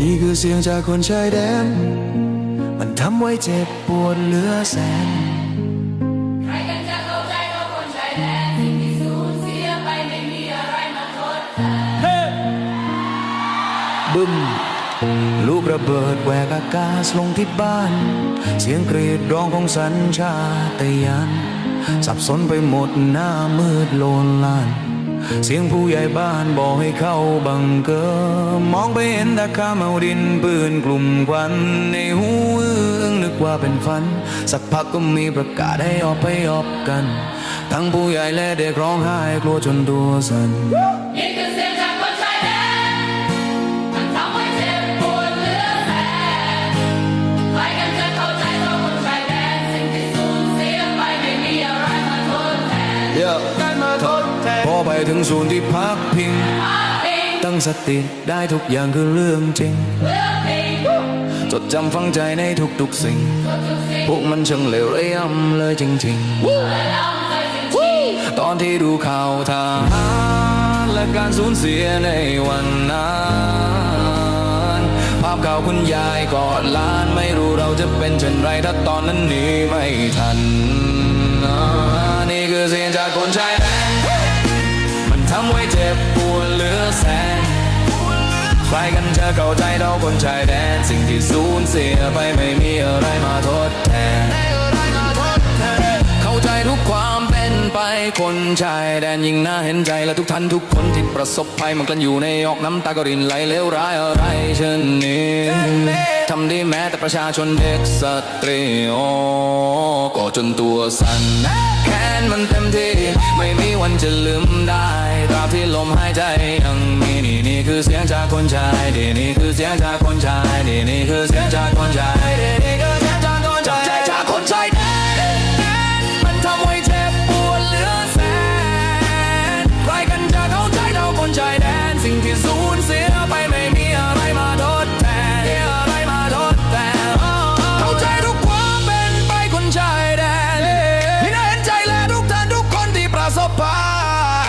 นี่คือเสียงจากคนชายแดน มันทำไว้เจ็บปวดเหลือแสน ใครกันจะเข้าใจว่าคนชายแดนสิ่งที่สูญเสียไปไม่มีอะไรมาทดแทนบึ้มลูกระเบิดแหวกอากาศลงที่บ้าน เสียงกรีดร้องของสัญชาตญาณสับสนไปหมดหน้ามืดโลนลาน เสียงผู้ใหญ่บ้านบอกให้เข้าบังเกอร์มองไปเห็นตะข้ามเอาดินปืนกลุ่มควันในหูอื้อนึกว่าเป็นฝัน สักพักก็มีประกาศให้ออกไปออกกัน ทั้งผู้ใหญ่และเด็กร้องไห้กลัวจนตัวสั่น พอไปถึงศูนย์ที่พักพิงพักพิง ตั้งสติได้ทุกอย่างคือเรื่องจริงเลือกพิงจดจำฝังใจในทุกๆสิ่งทุกสิ่ง พวกมันช่างเลวระยำเลยจริงและลำใจจริงๆ ตอนที่ดูข่าวทหารและการสูญเสียในวันนั้นภาพข่าวคุณยายกอดหลานไม่รู้เราจะเป็นเช่นไรถ้าตอนนั้นหนีไม่ทันอ่านี่คือเสียงจากคนช จ็บปวดเหลือแสนใครกันจะเข้าใจเราคนชายแดน สิ่งที่สูญเสียไปไม่มีอะไรมาทดแทน เข้าใจทุกความเป็นไปคนชายแดนยิ่งน่าเห็นใจและทุกท่านทุกคนที่ประสบภัยมันกลันอยู่ในออกน้ำตากรินไหลเลวร้ายอะไรเช่นนี้ทำได้แม้แต่ประชาชนเด็กสตรีโอก็จนตัวสั่นแค้นมันเต็มที่ไม่มีวันจะลืม หายใจยังมีนี่นี่คือเสียงจากคนชายดีนี่คือเสียงจากคนชายดีนี่คือเสียงจากคนชายดีนี่คือเสียงจากคนชายจากคนชายแดนมันทำให้เจ็บปวดเหลือแสนใครกันจะเข้าใจเราคนชายแดนสิ่งที่สูญเสียไปไม่มีอะไรมาทดแทนมีอะไรมาทดแทนเข้าใจทุกความเป็นไปคนชายแดนที่น่าเห็นใจและทุกท่านทุกคนที่ประสบภั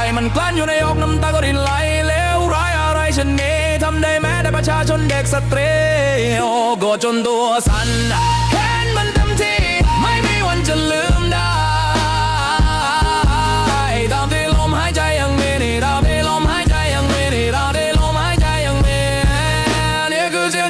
ยมันกลั้นอยู่ในอกน้ำตา ชาชนเด็กสตรโอโกรธจนตัวสั่นเห็นมันเต็มที่ ไม่มีวันจะลืมได้ตามที่ลมหายใจยังมีนี่ตามที่ลมหายใจยังมีนี่ตามที่ลมหายใจยังมีนี่คือเสียง